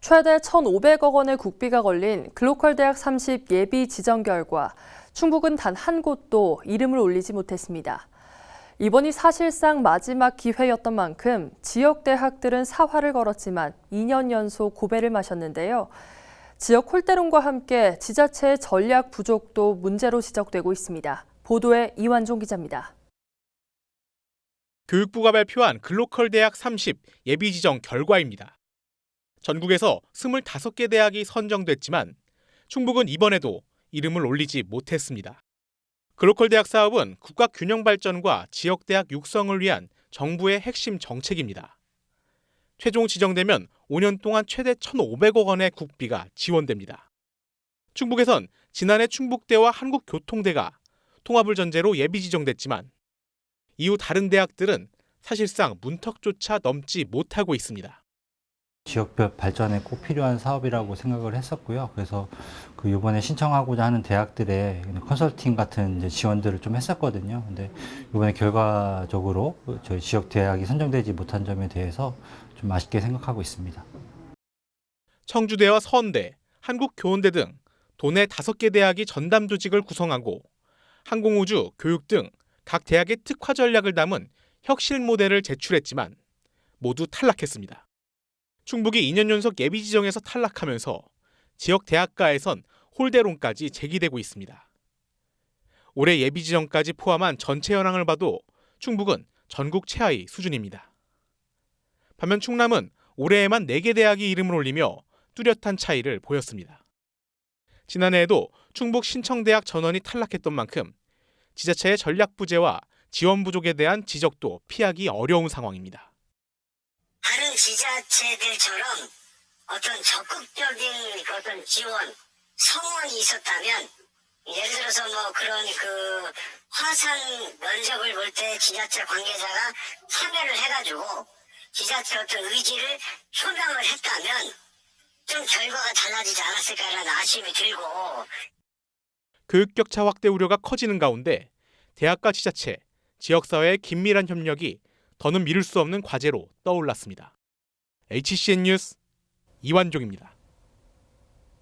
최대 1,500억 원의 국비가 걸린 글로컬 대학 30 예비 지정 결과 충북은 단 한 곳도 이름을 올리지 못했습니다. 이번이 사실상 마지막 기회였던 만큼 지역 대학들은 사활을 걸었지만 2년 연속 고배를 마셨는데요. 지역 홀대론과 함께 지자체의 전략 부족도 문제로 지적되고 있습니다. 보도에 이완종 기자입니다. 교육부가 발표한 글로컬 대학 30 예비 지정 결과입니다. 전국에서 25개 대학이 선정됐지만 충북은 이번에도 이름을 올리지 못했습니다. 글로컬 대학 사업은 국가 균형 발전과 지역 대학 육성을 위한 정부의 핵심 정책입니다. 최종 지정되면 5년 동안 최대 1,500억 원의 국비가 지원됩니다. 충북에선 지난해 충북대와 한국교통대가 통합을 전제로 예비 지정됐지만 이후 다른 대학들은 사실상 문턱조차 넘지 못하고 있습니다. 지역별 발전에 꼭 필요한 사업이라고 생각을 했었고요. 그래서 그 이번에 신청하고자 하는 대학들의 컨설팅 같은 이제 지원들을 좀 했었거든요. 근데 이번에 결과적으로 저희 지역 대학이 선정되지 못한 점에 대해서 좀 아쉽게 생각하고 있습니다. 청주대와 서원대, 한국교원대 등 도내 5개 대학이 전담 조직을 구성하고 항공우주, 교육 등 각 대학의 특화 전략을 담은 혁실 모델을 제출했지만 모두 탈락했습니다. 충북이 2년 연속 예비 지정에서 탈락하면서 지역 대학가에선 홀대론까지 제기되고 있습니다. 올해 예비 지정까지 포함한 전체 현황을 봐도 충북은 전국 최하위 수준입니다. 반면 충남은 올해에만 4개 대학이 이름을 올리며 뚜렷한 차이를 보였습니다. 지난해에도 충북 신청대학 전원이 탈락했던 만큼 지자체의 전략 부재와 지원 부족에 대한 지적도 피하기 어려운 상황입니다. 지자체들처럼 어떤 적극적인 그 어떤 지원, 성원이 있었다면 예를 들어서 뭐 그런 그 화상 면접을 볼 때 지자체 관계자가 참여를 해가지고 지자체 어떤 의지를 표명을 했다면 좀 결과가 달라지지 않았을까라는 아쉬움이 들고 교육 격차 확대 우려가 커지는 가운데 대학과 지자체, 지역사회의 긴밀한 협력이 더는 미룰 수 없는 과제로 떠올랐습니다. HCN 뉴스 이완종입니다.